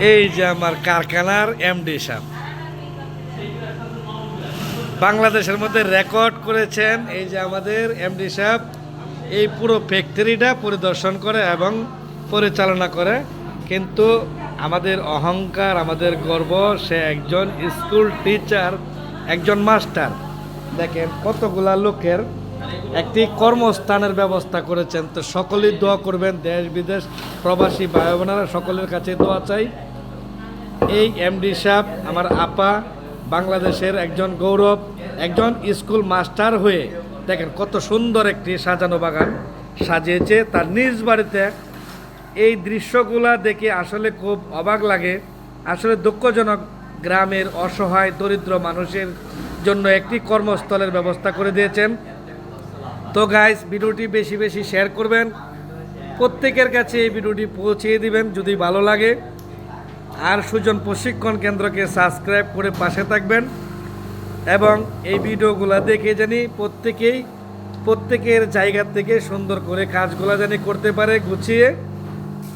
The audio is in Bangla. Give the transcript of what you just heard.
এই যে আমার কারখানার এমডি সাহেব। বাংলাদেশের মধ্যে রেকর্ড করেছেন এই যে আমাদের এমডি সাহেব এই পুরো ফ্যাক্টরিটা পরিদর্শন করে এবং পরিচালনা করে। কিন্তু আমাদের অহংকার, আমাদের গর্ব, সে একজন স্কুল টিচার, একজন মাস্টার। দেখেন কতগুলা লোকের একটি কর্মস্থানের ব্যবস্থা করেছেন। তো সকলেই দোয়া করবেন দেশ বিদেশ প্রবাসী ভাই বোনেরা সকলের কাছে দোয়া চাই। এই এমডি সাহেব আমার আপা বাংলাদেশের একজন গৌরব, একজন স্কুল মাস্টার হয়ে দেখেন কত সুন্দর একটি সাজানো বাগান সাজিয়েছে। তার নিজ বাড়িতে এই দৃশ্যগুলা দেখে আসলে খুব অবাক লাগে। আসলে দুঃখজনক গ্রামের অসহায়, দরিদ্র মানুষের জন্য একটি কর্মস্থলের ব্যবস্থা করে দিয়েছেন। তো গাইস ভিডিওটি বেশি বেশি শেয়ার করবেন। প্রত্যেকের কাছে এই ভিডিওটি পৌঁছিয়ে দিবেন যদি ভালো লাগে। আর সুজন প্রশিক্ষণ কেন্দ্রকে সাবস্ক্রাইব করে পাশে থাকবেন এবং এই ভিডিওগুলো দেখে জানি প্রত্যেকেই, প্রত্যেকের জায়গা থেকে সুন্দর করে কাজগুলো জানি করতে পারে, গুছিয়ে